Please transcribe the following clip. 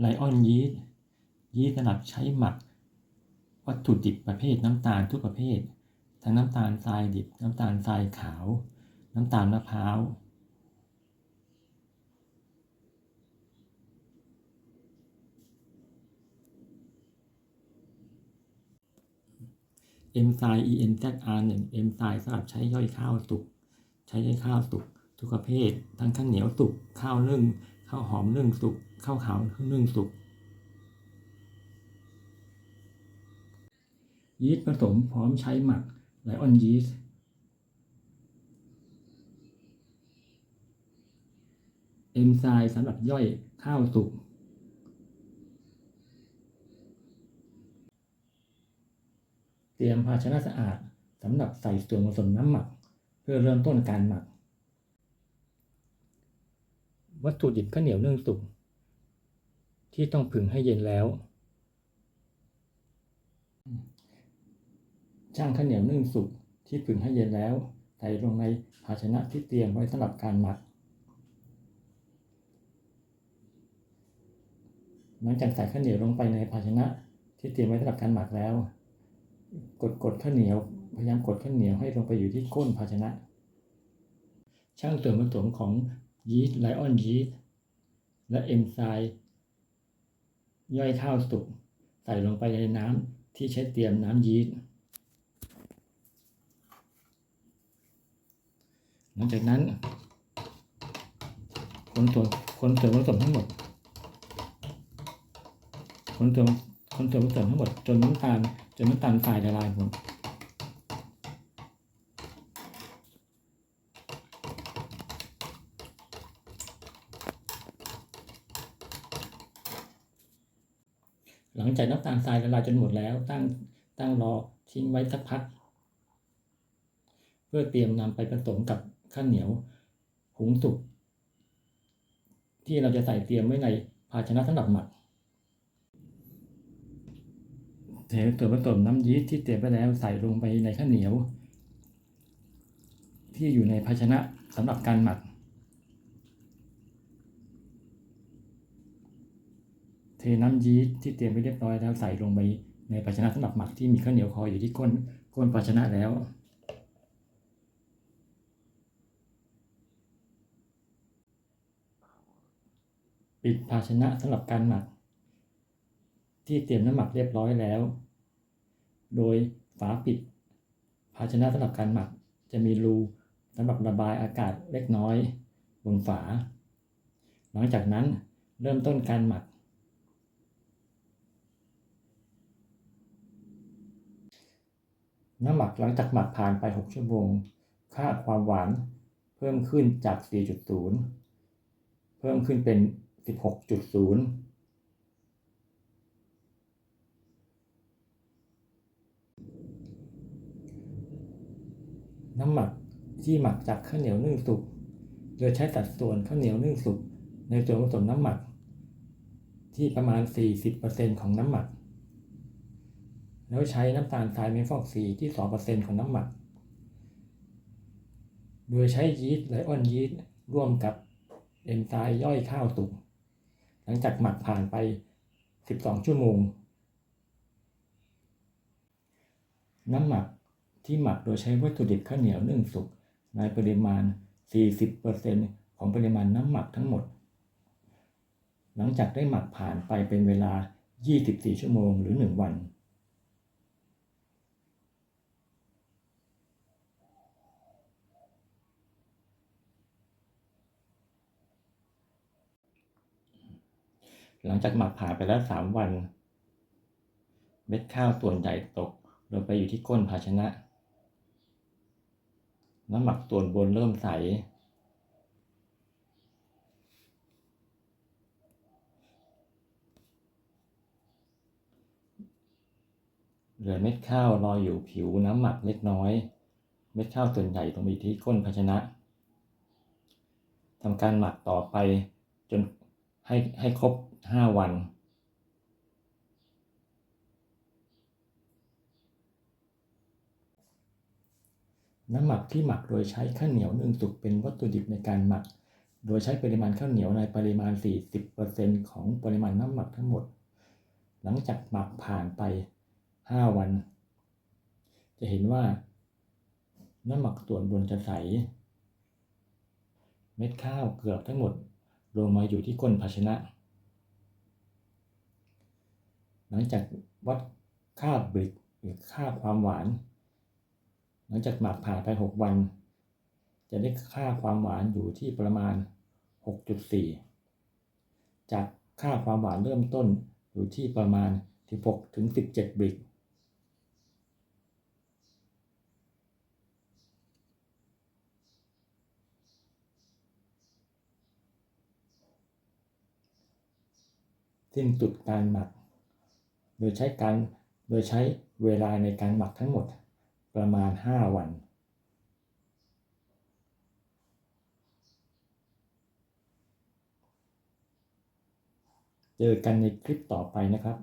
ไลออนยีสต์ยีสต์สำหรับใช้หมัก วัตถุดิบประเภทน้ำตาลทุกประเภท ทั้งน้ำตาลทรายดิบ น้ำตาลทรายขาว น้ำตาลมะพร้าวเอนไซม์ ENZR1 เอนไซม์สำหรับใช้ย่อยข้าวสุก ใช้ย่อยข้าวสุก ทุกประเภท ทั้งข้าวเหนียวสุก ข้าวนึ่ง ข้าวหอมนึ่งสุกข้าวขาวนึ่งสุกยีสต์ผสมพร้อมใช้หมักไลออนยีสต์เอนไซม์สำหรับย่อยข้าวสุก เตรียมภาชนะสะอาดสำหรับใส่ส่วนผสมน้ำหมัก เพื่อเริ่มต้นการหมัก วัตถุดิบข้าวเหนียวนึ่งสุก ที่ต้องผึ่งให้เย็นแล้ว ช่างข้าวเหนียวนึ่งสุกที่ผึ่งให้เย็นแล้ว ใส่ลงในภาชนะที่เตรียมไว้สำหรับการหมัก หลังจากใส่ข้าวเหนียวลงไปในภาชนะที่เตรียมไว้สำหรับการหมักแล้ว กดกดข้าวเหนียวพยายามกดข้าวเหนียวให้ลงไปอยู่ที่ก้นภาชนะ ช่างส่วนผสมของ ยีสต์ไลออนยีสต์และเอนไซม์ย่อยข้าวสุกใส่ลงไปในน้ำที่ใช้เตรียมน้ำยีสต์หลังจากนั้น คนส่วนคนส่วนผสมทั้งหมด คนส่วนคนส่วนผสมทั้งหมดจนน้ำตาลจนน้ำตาลทรายละลายหมด หลังจากน้ำตาลทรายละลายจนหมดแล้ว ตั้งตั้งรอทิ้งไว้สักพัก เพื่อเตรียมนำไปผสมกับข้าวเหนียวหุงสุกที่เราจะใส่เตรียมไว้ในภาชนะสำหรับหมักเทส่วนผสมน้ำยีสต์ที่เตรียมไว้แล้วใส่ลงไปในข้าวเหนียว ที่อยู่ในภาชนะสำหรับการหมัก เท น้ำยีสต์ที่เตรียมไว้เรียบร้อยแล้วใส่ลงไปในภาชนะสำหรับหมักที่มีข้าวเหนียวคอยอยู่ที่ก้นก้นภาชนะแล้ว ปิดภาชนะสำหรับการหมัก ที่เตรียมน้ำหมักเรียบร้อยแล้ว โดยฝาปิด ภาชนะสำหรับการหมักจะมีรูสำหรับระบายอากาศเล็กน้อยบนฝา หลังจากนั้นเริ่มต้นการหมัก น้ำหมักหลังจากหมักผ่านไป 6 ชั่วโมง ค่าความหวานเพิ่มขึ้นจาก 4.0 เพิ่มขึ้นเป็น 16.0 น้ำหมักที่หมักจากข้าวเหนียวนึ่งสุก โดยใช้สัดส่วนข้าวเหนียวนึ่งสุก ในส่วนผสมน้ำหมัก ที่ประมาณ 40%ของน้ำหมัก แล้วใช้น้ำตาลทรายเมฟอกซีที่ 2%ของน้ำหมัก โดยใช้ยีสต์ไลออนยีสต์ร่วมกับเอนไซม์ย่อยข้าวสุกหลังจากหมักผ่านไป 12 ชั่วโมง น้ำหมักที่หมักโดยใช้วัตถุดิบข้าวเหนียวนึ่งสุกในปริมาณ 40%ของปริมาณน้ำหมักทั้งหมด หลังจากได้หมักผ่านไปเป็นเวลา 24 ชั่วโมงหรือ 1 วัน หลังจากหมักผ่านไปแล้ว 3 วัน เม็ดข้าวส่วนใหญ่ตกลงไปอยู่ที่ก้นภาชนะ น้ำหมักส่วนบนเริ่มใส เหลือเม็ดข้าวลอยอยู่ผิวน้ำหมักเล็กน้อย เม็ดข้าวส่วนใหญ่ลงไปที่ก้นภาชนะทำการหมักต่อไปจนให้ให้ครบ 5วัน น้ำหมักที่หมักโดยใช้ข้าวเหนียวนึ่งสุกเป็นวัตถุดิบในการหมัก โดยใช้ปริมาณข้าวเหนียวในปริมาณ 40%ของปริมาณน้ำหมักทั้งหมด หลังจากหมักผ่านไป 5 วัน จะเห็นว่า น้ำหมักส่วนบนจะใส เม็ดข้าวเกือบทั้งหมดลงมาอยู่ที่ก้นภาชนะ หลังจากวัดค่าบริกหรือค่าความหวาน หลังจากหมักผ่านไป 6 วัน จะได้ค่าความหวานอยู่ที่ประมาณ 6.4 จากค่าความหวานเริ่มต้นอยู่ที่ประมาณ 16ถึง17 บริกสิ้นสุดการหมัก โดยใช้การโดยใช้เวลาในการหมักทั้งหมดประมาณ 5 วัน เจอกันในคลิปต่อไปนะครับ